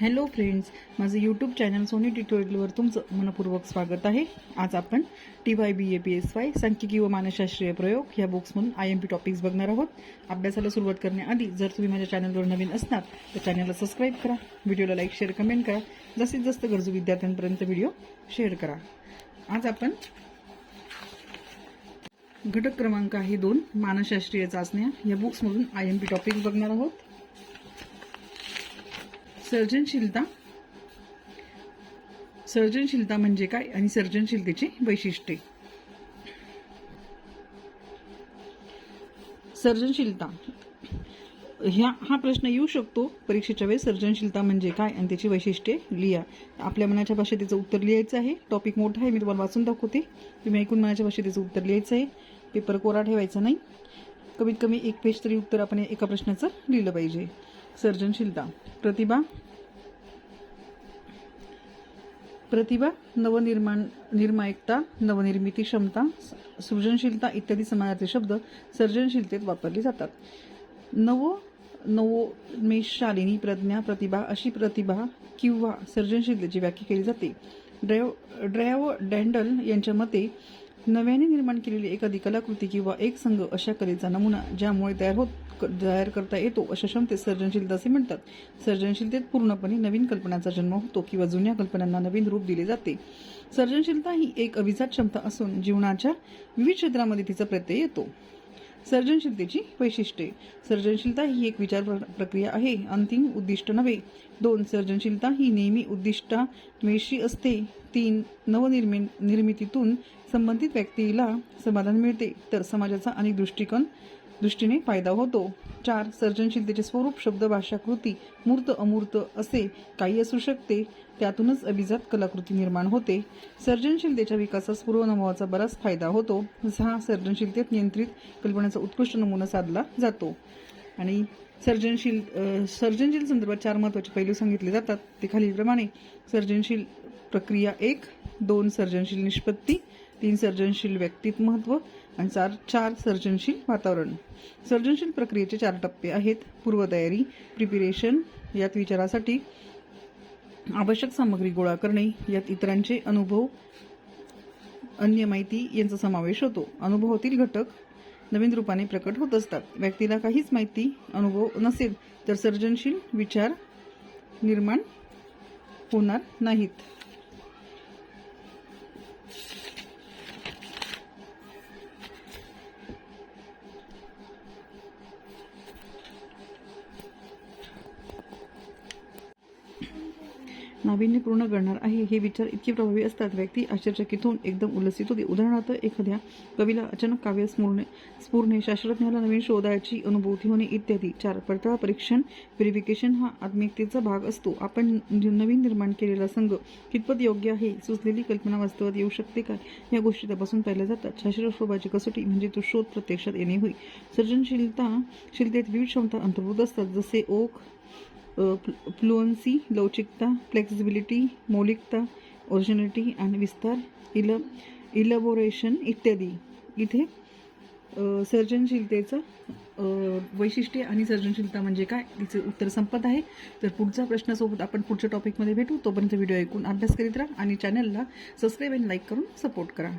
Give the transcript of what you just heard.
Hello friends माझं YouTube channel Soni ट्युटोरियलवर तुमचं मनपूर्वक स्वागत आहे. आज आपण T Y B A P S Y सांख्यिकी व मानसशास्त्रीय प्रयोग या बुक्समधून आय एम पी टॉपिक्स बघणार आहोत. अभ्यासाला सुरुवात करण्याआधी जर तुम्ही माझ्या चॅनलवर नवीन असणार तर चॅनलला सबस्क्राईब करा. व्हिडिओला लाईक शेअर कमेंट करा. जास्तीत जास्त गरजू विद्यार्थ्यांपर्यंत व्हिडिओ शेअर करा. आज आपण घटक क्रमांक आहे दोन मानसशास्त्रीय चाचण्या. या बुक्समधून आय एम पी टॉपिक्स बघणार आहोत. सर्जनशीलता सर्जनशीलता म्हणजे काय? आणि सर्जनशीलतेची वैशिष्ट्ये. सर्जनशीलता ह्या हा प्रश्न येऊ शकतो. परीक्षेच्या वेळेस सर्जनशीलता म्हणजे काय? आणि त्याची वैशिष्ट्ये लिहा. आपल्या मनाच्या भाषेत त्याचं उत्तर लिहायचं आहे. टॉपिक मोठा आहे. मी तुम्हाला वाचून दाखवते. तुम्ही ऐकून मनाच्या भाषेत त्याचं उत्तर लिहायचं आहे. पेपर कोरा ठेवायचा नाही. कमीत कमी एक पेज तरी उत्तर आपण एका प्रश्नाचं लिहिलं पाहिजे. सर्जनशीलता प्रतिभा. प्रतिभा नवनिर्माण निर्मायकता नवनिर्मिती क्षमता सृजनशीलता इत्यादी समानार्थी शब्द सर्जनशीलतेत वापरले जातात. नव नवोन्मेषशालिनी प्रज्ञा प्रतिभा अशी प्रतिभा किंवा सर्जनशीलतेची व्याख्या केली जाते. ड्रॅव ड्रॅव डॅन्डल यांच्या मते नव्याने निर्माण केलेली एखादी कलाकृती किंवा एक संघ अशा कलेचा नमुना ज्यामुळे तयार होत क- तयार करता येतो अशा क्षमतेत सर्जनशीलता असे म्हणतात. सर्जनशीलतेत पूर्णपणे नवीन कल्पनांचा जन्म होतो किंवा जुन्या कल्पनांना नवीन रूप दिले जाते. सर्जनशीलता ही एक अभिजात क्षमता असून जीवनाच्या विविध क्षेत्रामध्ये तिचा प्रत्यय येतो. सर्जनशीलतेची वैशिष्ट्ये. सर्जनशीलता ही एक विचार प्र- प्रक्रिया आहे. अंतिम उद्दिष्ट नव्हे. दोन सर्जनशीलता ही नेहमी उद्दिष्टावेशी असते. तीन नवनिर्मि निर्मितीतून संबंधित व्यक्तीला समाधान मिळते. तर समाजाचा अनेक दृष्टिकोन दृष्टीने फायदा होतो. चार सर्जनशीलतेचे स्वरूप शब्द भाषा कृती मूर्त अमूर्त असे काही असू शकते. त्यातूनच अभिजात कलाकृती निर्माण होते. सर्जनशीलतेच्या विकासास पूर्वनुभवाचा बराच फायदा होतो. जहा सर्जनशीलतेत नियंत्रित कल्पनेचा उत्कृष्ट नमुना साधला जातो. आणि सर्जनशील सर्जनशील संदर्भात चार महत्त्वाचे पैलू सांगितले जातात. ते खालीलप्रमाणे. सर्जनशील प्रक्रिया एक दोन सर्जनशील निष्पत्ती तीन सर्जनशील व्यक्तिमत्व आणि चार चार सर्जनशील वातावरण. सर्जनशील प्रक्रियेचे चार टप्पे आहेत. पूर्वतयारी प्रिपिरेशन यात विचारासाठी आवश्यक सामग्री गोळा करणे यात इतरांचे अनुभव अन्य माहिती यांचा समावेश होतो. अनुभवातील घटक. नवीन रूपाने प्रकट होत असतात. व्यक्तीला काहीच माहिती अनुभव नसेल तर सर्जनशील विचार निर्माण होणार नाहीत. नाविन्यपूर्ण करणार आहे हे विचार इतके प्रभावी असतात. व्यक्ती आश्चर्यचकित होऊन एकदम उल्लसित होते. उदाहरणार्थ एखाद्या कवीला अचानक काव्य स्फुरणे स्फुरणे शास्त्रज्ञाला नवीन शोधाची अनुभूती होणे इत्यादी. चार पडताळा परीक्षण व्हेरिफिकेशन हा आत्मिकतेचा भाग असतो. आपण न- नवीन निर्माण केलेला संघ कितपत योग्य आहे? सुचलेली कल्पना वास्तवात येऊ शकते का? या गोष्टी तपासून पाहिल्या जातात. शास्त्रशोभाची कसोटी म्हणजे तो शोध प्रत्यक्षात येणे होईल सर्जनशीलता शीलतेत विविध क्षमता अंतर्भूत असतात. जसे ओख फ्लुअन्सी लवचिकता फ्लेक्सिबिलिटी मौलिकता ओरिजिनिटी आणि विस्तार इल इलॅबोरेशन इत्यादी. इथे सर्जनशीलतेचं वैशिष्ट्य वैशिष्ट्ये आणि सर्जनशीलता म्हणजे काय? तिचं उत्तर संपत आहे. तर पुढचा प्रश्नासोबत आपण पुढच्या टॉपिकमध्ये भेटू. तोपर्यंत व्हिडिओ ऐकून अभ्यास करीत राहा आणि चॅनलला सबस्क्राईब आणि लाईक करून सपोर्ट करा.